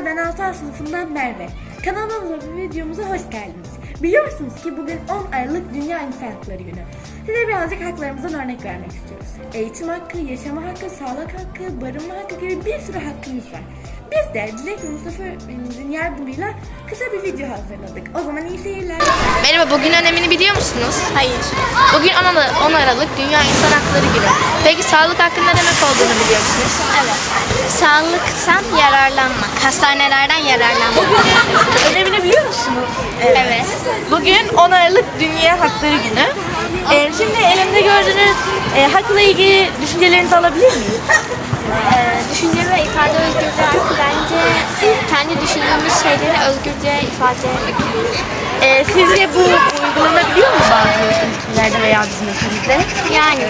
Merhabalar ben 6 sınıfından Merve. Kanalımıza ve videomuza hoş geldiniz ki bugün 10 Aralık Dünya İnsan Hakları Günü. Size birazcık haklarımızdan örnek vermek istiyoruz. Eğitim hakkı, yaşama hakkı, sağlık hakkı, barınma hakkı gibi bir sürü hakkımız var. Biz de Dilek ve Mustafa'nın yardımıyla kısa bir video hazırladık. O zaman iyi seyirler. Merhaba, bugün önemini biliyor musunuz? Hayır. Bugün 10 Aralık, 10 Aralık Dünya İnsan Hakları Günü. Peki sağlık hakkında ne demek olduğunu biliyor musunuz? Evet. Sağlıktan yararlanmak. Hastanelerden yararlanmak. Önemini biliyor musunuz? Evet. Bugün 10 Aralık Dünya Hakları Günü. Ee, şimdi elimde gördüğünüz e, hakla ilgili düşüncelerinizi alabilir miyim? Ee, düşünce ve ifade özgürlüğü hakkı bence kendi düşündüğümüz şeyleri özgürce ifade edebiliriz. Ee, sizce bu bazı ülkelerde veya bizim ülkemizde? Yani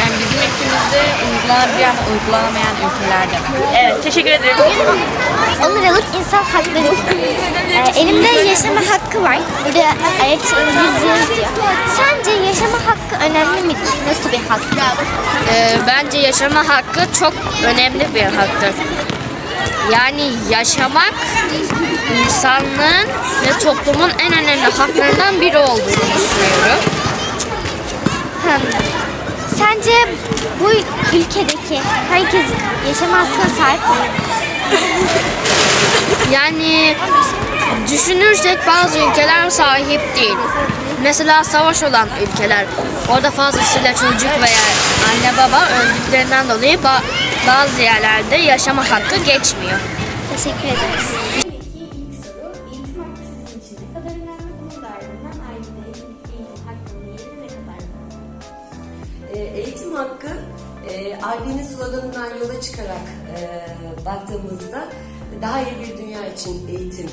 Yani bizim ülkemizde uygulanabiliyor ama uygulanamayan ülkelerde. Evet, teşekkür ederim. 10 Aralık insan hakları. Ee, elimde yaşama hakkı var. Burada ayak İngilizce yazıyor. Sence yaşama hakkı önemli midir? Nasıl bir hak? Ee, bence yaşama hakkı çok önemli bir haktır. Yani yaşamak insanlığın ve toplumun en önemli haklarından biri olduğunu düşünüyorum. Hı. Sence bu ülkedeki herkes yaşama hakkına sahip mi? Yani düşünürsek bazı ülkeler sahip değil. Mesela savaş olan ülkeler. Orada fazlasıyla çocuk veya anne baba öldüklerinden dolayı ba- bazı yerlerde yaşama hakkı geçmiyor. Teşekkür ederiz. Kadar önemli? Bunun eğitim, eğitim hakkının yeri ne kadar önemli? E, Eğitim hakkı e, IB'nin sloganından yola çıkarak e, baktığımızda daha iyi bir dünya için eğitim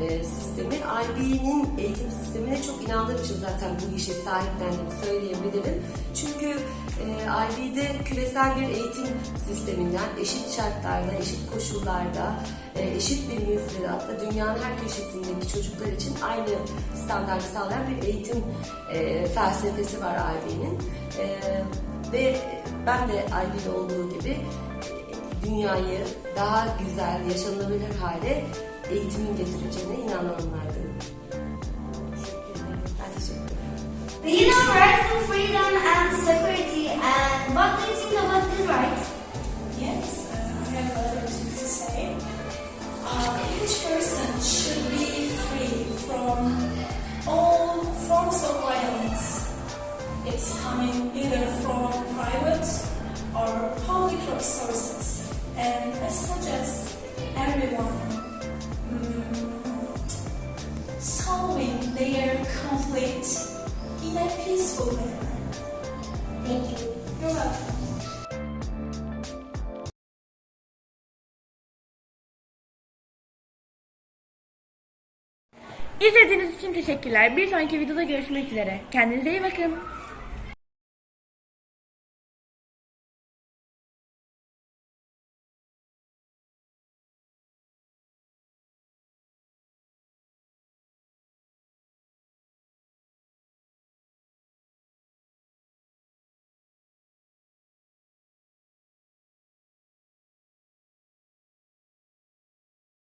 e, sistemi. IB'nin eğitim sistemine çok inandığım için zaten bu işe sahiplendiğimi söyleyebilirim. Çünkü e, IB'de küresel bir eğitim sisteminden eşit şartlarda, eşit koşullarda, e, eşit bir müfredatta dünyanın her köşesindeki çocuklar için aynı standartı sağlayan bir eğitim e, felsefesi var IB'nin. E, ve ben de IB'de olduğu gibi dünyayı daha güzel, yaşanılabilir hale eğitimin getireceğine inananlardanım. Conflict in a peaceful manner. Thank you. You're welcome. İzlediğiniz için teşekkürler. Bir sonraki videoda görüşmek üzere. Kendinize iyi bakın.